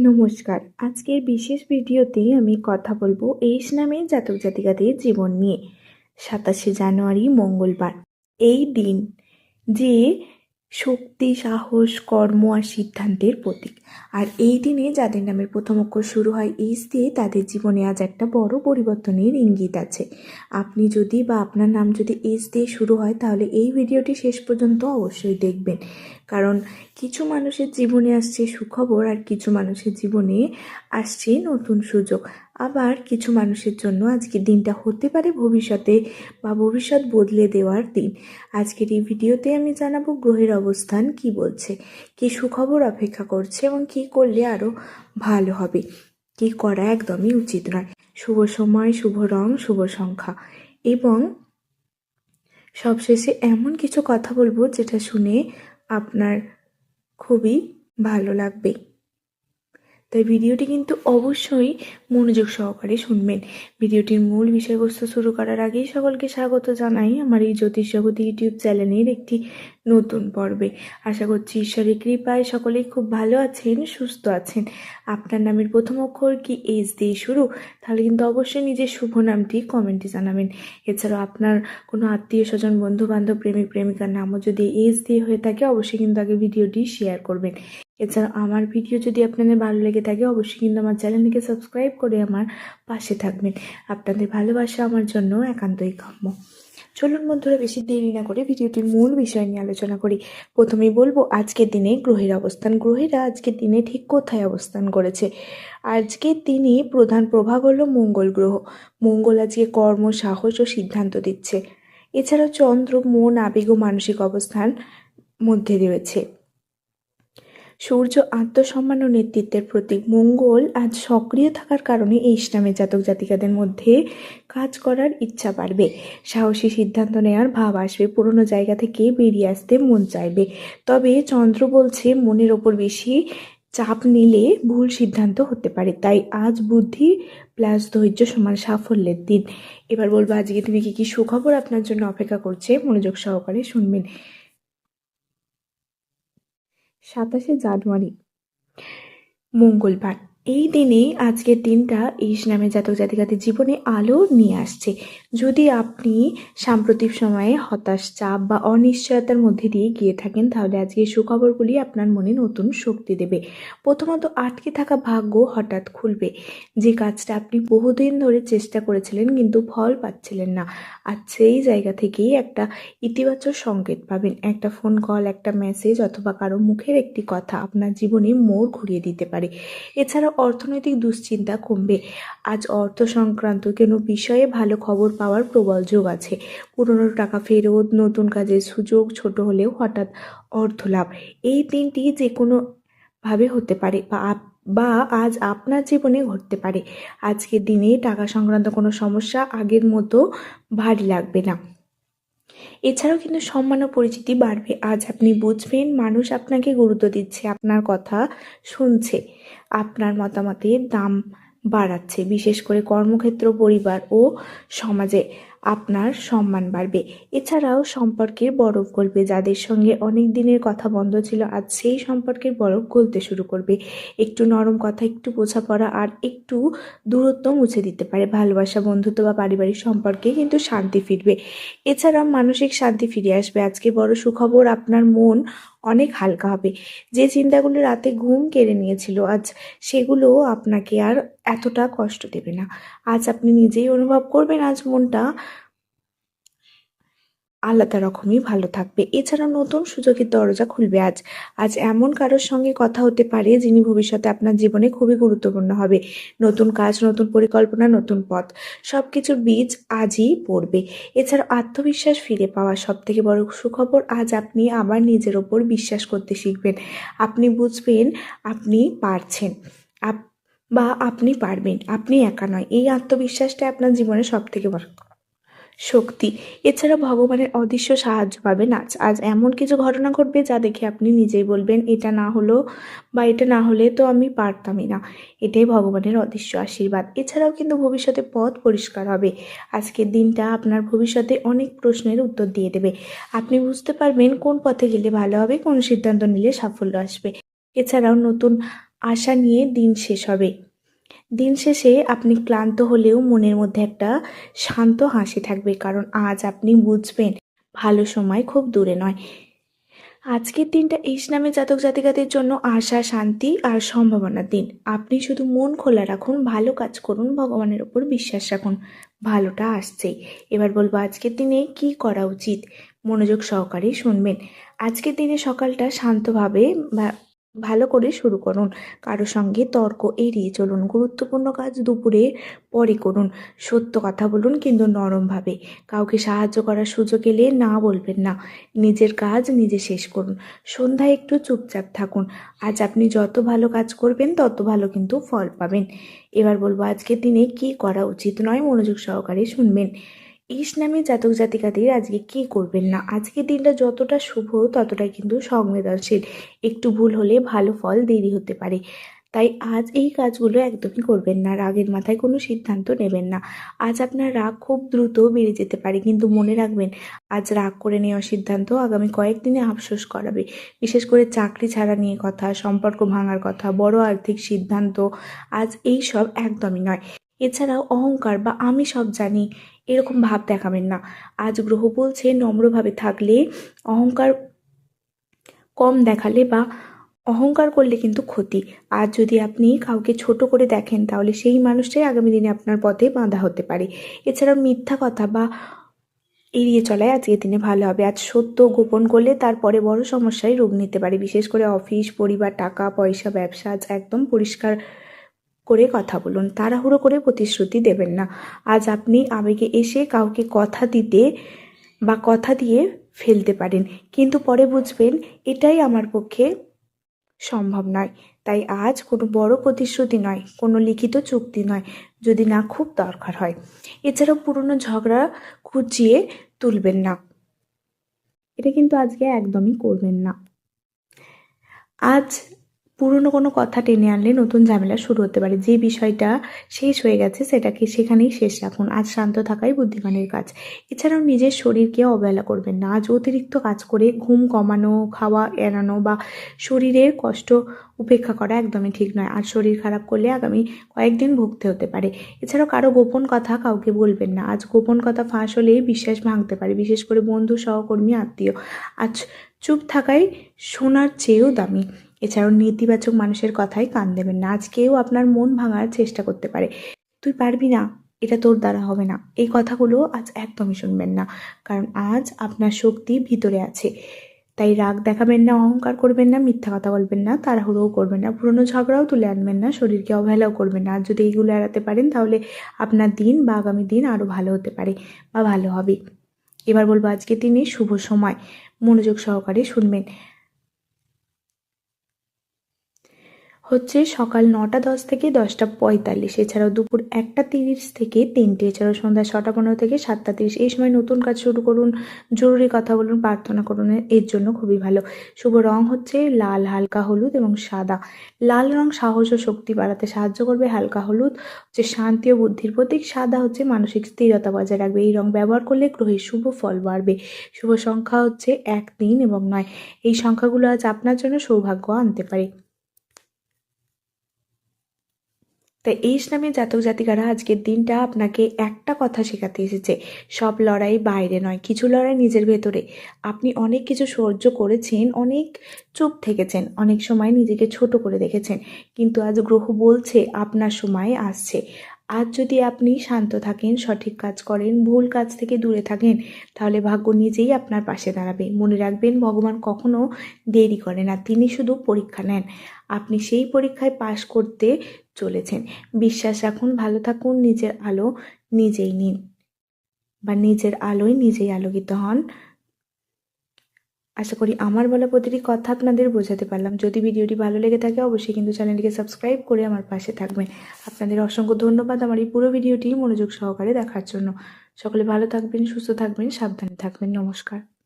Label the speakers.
Speaker 1: নমস্কার। আজকের বিশেষ ভিডিওতে আমি কথা বলব এইস নামে জাতক জাতিকাদের জীবন নিয়ে। সাতাশে জানুয়ারি, মঙ্গলবার। এই দিন যে শক্তি, সাহস, কর্ম আর সিদ্ধান্তের প্রতীক। আর এই দিনে যাদের নামের প্রথম অক্ষর শুরু হয় এইস দিয়ে, তাদের জীবনে আজ একটা বড় পরিবর্তনের ইঙ্গিত আছে। আপনি যদি বা আপনার নাম যদি এইস দিয়ে শুরু হয়, তাহলে এই ভিডিওটি শেষ পর্যন্ত অবশ্যই দেখবেন। কারণ কিছু মানুষের জীবনে আসছে সুখবর আর কিছু মানুষের জীবনে আসছে নতুন সুযোগ। আবার কিছু মানুষের জন্য আজকের দিনটা হতে পারে ভবিষ্যতে বা ভবিষ্যৎ বদলে দেওয়ার দিন। আজকের এই ভিডিওতে আমি জানাব গ্রহের অবস্থান কি বলছে, কি সুখবর অপেক্ষা করছে এবং কি করলে আরও ভালো হবে। কি করা একদমই উচিত নয়। শুভ সময়, শুভ রং, শুভ সংখ্যা এবং সবশেষে এমন কিছু কথা বলব যেটা শুনে আপনার খুবই ভালো লাগবে। তাই ভিডিওটি কিন্তু অবশ্যই মনোযোগ সহকারে শুনবেন। ভিডিওটির মূল বিষয়বস্তু শুরু করার আগেই সকলকে স্বাগত জানাই আমার এই জ্যোতিষ জগতী ইউটিউব চ্যানেলের একটি নতুন পর্বে। আশা করছি ঈশ্বরের কৃপায় সকলেই খুব ভালো আছেন, সুস্থ আছেন। আপনার নামের প্রথম অক্ষর কি এইচ দিয়ে শুরু? তাহলে কিন্তু অবশ্যই নিজের শুভ নামটি কমেন্টে জানাবেন। এছাড়াও আপনার কোনো আত্মীয় স্বজন বন্ধু বান্ধব প্রেমিক, প্রেমিকার নামও যদি এইচ দিয়ে হয়ে থাকে, অবশ্যই কিন্তু আগে ভিডিওটি শেয়ার করবেন। এছাড়া আমার ভিডিও যদি আপনাদের ভালো লেগে থাকে, অবশ্যই কিন্তু আমার চ্যানেলটিকে সাবস্ক্রাইব করে আমার পাশে থাকবেন। আপনাদের ভালোবাসা আমার জন্য একান্তই কাম্য। চলুন বন্ধুরা, বেশি দেরি না করে ভিডিওটির মূল বিষয় নিয়ে আলোচনা করি। প্রথমেই বলব, আজকের দিনে গ্রহের অবস্থান। গ্রহেরা আজকের দিনে ঠিক কোথায় অবস্থান করেছে? আজকের দিনে প্রধান প্রভাব হলো মঙ্গল গ্রহ। মঙ্গল আজকে কর্ম, সাহস ও সিদ্ধান্ত দিচ্ছে। এছাড়াও চন্দ্র, মন, আবেগ ও মানসিক অবস্থান মধ্যে রয়েছে। সূর্য আত্মসম্মান ও নেতৃত্বের প্রতীক। মঙ্গল আজ সক্রিয় থাকার কারণে এই ইসলামের জাতক জাতিকাদের মধ্যে কাজ করার ইচ্ছা বাড়বে। সাহসী সিদ্ধান্ত নেওয়ার ভাব আসবে, পুরনো জায়গা থেকে বেরিয়ে আসতে মন চাইবে। তবে চন্দ্র বলছে, মনের ওপর বেশি চাপ নিলে ভুল সিদ্ধান্ত হতে পারে, তাই আজ বুদ্ধি প্লাস ধৈর্য সমান সাফল্যের দিন। এবার বলব, আজকে তুমি কি কি সুখবর আপনার জন্য অপেক্ষা করছে? মনোযোগ সহকারে শুনবেন। সাতাশে জানুয়ারি, মঙ্গলবার। এই দিনে আজকের দিনটা ইস নামে জাতক জাতিকাদের জীবনে আলো নিয়ে আসছে। যদি আপনি সাম্প্রতিক সময়ে হতাশ, চাপ বা অনিশ্চয়তার মধ্যে দিয়ে গিয়ে থাকেন, তাহলে আজকে সুখবরগুলি আপনার মনে নতুন শক্তি দেবে। প্রথমত, আটকে থাকা ভাগ্য হঠাৎ খুলবে। যে কাজটা আপনি বহুদিন ধরে চেষ্টা করেছিলেন, কিন্তু ফল পাচ্ছিলেন না। আর সেই জায়গা থেকেই একটা ইতিবাচক সংকেত পাবেন। একটা ফোন কল একটা মেসেজ অথবা কারও মুখের একটি কথা আপনার জীবনে মোড় ঘুরিয়ে দিতে পারে। এছাড়া অর্থনৈতিক দুশ্চিন্তা কমবে। আজ অর্থ সংক্রান্ত কোনো বিষয়ে ভালো খবর পাওয়ার প্রবল যোগ আছে। পুরনো টাকা ফেরত, নতুন কাজের সুযোগ, ছোট হলেও হঠাৎ অর্থ লাভ এই দিনটি যে কোনো ভাবে হতে পারে বা বা আজ আপনার জীবনে ঘটতে পারে। আজকের দিনে টাকা সংক্রান্ত কোনো সমস্যা আগের মতো ভারী লাগবে না। এছাড়াও কিন্তু সম্মান ও পরিচিতি বাড়বে। আজ আপনি বুঝবেন মানুষ আপনাকে গুরুত্ব দিচ্ছে, আপনার কথা শুনছে। আপনার মতামতের দাম বাড়াচ্ছে বিশেষ করে কর্মক্ষেত্র পরিবার ও সমাজে। আপনার সম্মান বাড়বে। এছাড়াও সম্পর্কের বরফ গলবে। যাদের সঙ্গে অনেক দিনের কথা বন্ধ ছিল, আজ সেই সম্পর্কের বরফ গলতে শুরু করবে। একটু নরম কথা, একটু বোঝাপড়া আর একটু দূরত্ব মুছে দিতে পারে। ভালোবাসা, বন্ধুত্ব বা পারিবারিক সম্পর্কে কিন্তু শান্তি ফিরবে। এছাড়াও মানসিক শান্তি ফিরে আসবে। আজকে বড় সুখবর, আপনার মন অনেক হালকা হবে। যে চিন্তাগুলো রাতে ঘুম কেড়ে নিয়েছিল, আজ সেগুলো আপনাকে আর এতটা কষ্ট দেবে না। আজ আপনি নিজেই অনুভব করবেন, আজ মনটা আলাদা রকমই ভালো থাকবে। এছাড়া নতুন সুযোগের দরজা খুলবে আজ। আজ এমন কারোর সঙ্গে কথা হতে পারে যিনি ভবিষ্যতে আপনার জীবনে খুবই গুরুত্বপূর্ণ হবে। নতুন কাজ, নতুন পরিকল্পনা, নতুন পথ সব কিছুর বীজ আজই পড়বে। এছাড়া আত্মবিশ্বাস ফিরে পাওয়া সব থেকে বড় সুখবর আজ আপনি আবার নিজের ওপর বিশ্বাস করতে শিখবেন। আপনি বুঝবেন আপনি পারছেন। আপ বা আপনি পারবেন। আপনি একা নয়। এই আত্মবিশ্বাসটা আপনার জীবনে সব থেকে বড় শক্তি। এছাড়া ভগবানের অদৃশ্য সাহায্য পাবে নাচ। আজ এমন কিছু ঘটনা ঘটবে যা দেখে আপনি নিজেই বলবেন, এটা না হলো বা এটা না হলে তো আমি পারতামই না। এটাই ভগবানের অদৃশ্য আশীর্বাদ। এছাড়াও কিন্তু ভবিষ্যতে পথ পরিষ্কার হবে। আজকের দিনটা আপনার ভবিষ্যতে অনেক প্রশ্নের উত্তর দিয়ে দেবে। আপনি বুঝতে পারবেন কোন পথে গেলে ভালো হবে, কোন সিদ্ধান্ত নিলে সাফল্য আসবে। এছাড়াও নতুন আশা নিয়ে দিন শেষ হবে। দিন শেষে আপনি ক্লান্ত হলেও মনের মধ্যে একটা শান্ত হাসি থাকবে, কারণ আজ আপনি বুঝবেন ভালো সময় খুব দূরে নয়। আজকের দিনটা ইস নামে জাতক জাতিকাদের জন্য আশা, শান্তি আর সম্ভাবনার দিন। আপনি শুধু মন খোলা রাখুন, ভালো কাজ করুন, ভগবানের ওপর বিশ্বাস রাখুন। ভালোটা আসছেই। এবার বলব আজকের দিনে কি করা উচিত? মনোযোগ সহকারে শুনবেন। আজকের দিনে সকালটা শান্তভাবে বা ভালো করে শুরু করুন। কারও সঙ্গে তর্ক এড়িয়ে চলুন, গুরুত্বপূর্ণ কাজ দুপুরে পরে করুন। সত্য কথা বলুন কিন্তু নরমভাবে কাউকে সাহায্য করার সুযোগ এলে না বলবেন না। নিজের কাজ নিজে শেষ করুন। সন্ধ্যায় একটু চুপচাপ থাকুন। আজ আপনি যত ভালো কাজ করবেন, তত ভালো কিন্তু ফল পাবেন। এবার বলব, আজকের দিনে কি করা উচিত নয়, মনোযোগ সহকারে শুনবেন। ইস নামে জাতক জাতিকাদের আজকে কি করবেন না? আজকের দিনটা যতটা শুভ ততটাই কিন্তু সংবেদনশীল। একটু ভুল হলে ভালো ফল দেরি হতে পারে। তাই আজ এই কাজগুলো একদমই করবেন না। রাগের মাথায় কোনো সিদ্ধান্ত নেবেন না। আজ আপনার রাগ খুব দ্রুত বেড়ে যেতে পারে। কিন্তু মনে রাখবেন, আজ রাগ করে নেওয়া সিদ্ধান্ত আগামী কয়েকদিনে আফসোস করাবে। বিশেষ করে চাকরি ছাড়া নিয়ে কথা, সম্পর্ক ভাঙার কথা, বড় আর্থিক সিদ্ধান্ত, আজ এই সব একদমই নয়। এছাড়াও অহংকার বা আমি সব জানি। এরকম ভাব দেখাবেন না। আজ গ্রহ বলছে, নম্রভাবে থাকলে অহংকার কম দেখালে বা অহংকার করলে কিন্তু ক্ষতি। আর যদি আপনি কাউকে ছোট করে দেখেন, তাহলে সেই মানুষটাই আগামী দিনে আপনার পথে বাঁধা হতে পারে। এছাড়াও মিথ্যা কথা বা এড়িয়ে চলায় আজকের দিনে ভালো হবে। আজ সত্য গোপন করলে তারপরে বড় সমস্যায় রূপ নিতে পারে। বিশেষ করে অফিস, পরিবার, টাকা, পয়সা, ব্যবসা, আজ একদম পরিষ্কার করে কথা বলুন, তাড়াহুড়ো করে প্রতিশ্রুতি দেবেন না। আজ আপনি আবেগে এসে কাউকে কথা দিতে বা কথা দিয়ে ফেলতে পারেন, কিন্তু পরে বুঝবেন এটাই আমার পক্ষে সম্ভব নয়। তাই আজ কোনো বড় প্রতিশ্রুতি নয়, কোনো লিখিত চুক্তি নয়, যদি না খুব দরকার হয়। এছাড়াও পুরনো ঝগড়া খুঁজিয়ে তুলবেন না। এটা কিন্তু আজকে একদমই করবেন না। আজ পুরনো কোনো কথা টেনে আনলে নতুন ঝামেলা শুরু হতে পারে। যে বিষয়টা শেষ হয়ে গেছে সেটাকে সেখানেই শেষ রাখুন। আজ শান্ত থাকাই বুদ্ধিমানের কাজ। এছাড়াও নিজের শরীরকে অবহেলা করবেন না। আজ অতিরিক্ত কাজ করে ঘুম কমানো, খাওয়া এড়ানো বা শরীরের কষ্ট উপেক্ষা করা একদমই ঠিক নয়। আর শরীর খারাপ করলে আগামী কয়েকদিন ভুগতে হতে পারে। এছাড়াও কারও গোপন কথা কাউকে বলবেন না। আজ গোপন কথা ফাঁস হলে বিশ্বাস ভাঙতে পারে। বিশেষ করে বন্ধু, সহকর্মী, আত্মীয়। আজ চুপ থাকাই শোনার চেয়েও দামি। এছাড়াও নেতিবাচক মানুষের কথায় কান দেবেন না। আজ কেউ আপনার মন ভাঙার চেষ্টা করতে পারে। তুই পারবি না, এটা তোর দ্বারা হবে না। এই কথাগুলো আজ একদমই শুনবেন না, কারণ আজ আপনার শক্তি ভিতরে আছে। তাই রাগ দেখাবেন না, অহংকার করবেন না, মিথ্যা কথা বলবেন না, তাড়াহুড়োও করবেন না, পুরনো ঝগড়াও তুলে আনবেন না, শরীরকে অবহেলাও করবেন না। আর যদি এইগুলো এড়াতে পারেন, তাহলে আপনার দিন বা আগামী দিন আরও ভালো হতে পারে বা ভালো হবে। এবার বলব আজকে দিনে শুভ সময়। মনোযোগ সহকারে শুনবেন। হচ্ছে সকাল নটা দশ থেকে দশটা পঁয়তাল্লিশ। এছাড়াও দুপুর একটা তিরিশ থেকে তিনটে। এছাড়াও সন্ধ্যা ছটা পনেরো থেকে সাতটা তিরিশ। এই সময় নতুন কাজ শুরু করুন, জরুরি কথা বলুন, প্রার্থনা করুন, এর জন্য খুবই ভালো। শুভ রং হচ্ছে লাল, হালকা হলুদ এবং সাদা। লাল রং সাহস ও শক্তি বাড়াতে সাহায্য করবে হালকা হলুদ। হচ্ছে শান্তি ও বুদ্ধির প্রতীক। সাদা হচ্ছে মানসিক স্থিরতা বজায় রাখবে। এই রং ব্যবহার করলে গ্রহের শুভ ফল বাড়বে। শুভ সংখ্যা হচ্ছে এক, তিন এবং নয়। এই সংখ্যাগুলো আজ আপনার জন্য সৌভাগ্য আনতে পারে। তাই এই নামে জাতক জাতিকারা আজকের দিনটা আপনাকে একটা কথা শেখাতে এসেছে। সব লড়াই বাইরে নয়, কিছু লড়াই নিজের ভেতরে। আপনি অনেক কিছু সহ্য করেছেন, অনেক চুপ থেকেছেন, অনেক সময় নিজেকে ছোট করে দেখেছেন। কিন্তু আজ গ্রহ বলছে, আপনার সময় আসছে। আজ যদি আপনি শান্ত থাকেন, সঠিক কাজ করেন, ভুল কাজ থেকে দূরে থাকেন, তাহলে ভাগ্য নিজেই আপনার পাশে দাঁড়াবে। মনে রাখবেন, ভগবান কখনো দেরি করে না, তিনি শুধু পরীক্ষা নেন। আপনি সেই পরীক্ষায় পাশ করতে চলেছেন। বিশ্বাস রাখুন, ভালো থাকুন, নিজের আলো নিজেই নিন বা নিজের আলোয় নিজেই আলোকিত হন। আশা করি আমার বলা প্রতিটি কথা আপনাদের বোঝাতে পারলাম। যদি ভিডিওটি ভালো লেগে থাকে, অবশ্যই কিন্তু চ্যানেলটিকে সাবস্ক্রাইব করে আমার পাশে থাকবেন। আপনাদের অসংখ্য ধন্যবাদ আমার এই পুরো ভিডিওটি মনোযোগ সহকারে দেখার জন্য। সকলে ভালো থাকবেন, সুস্থ থাকবেন, সাবধানে থাকবেন। নমস্কার।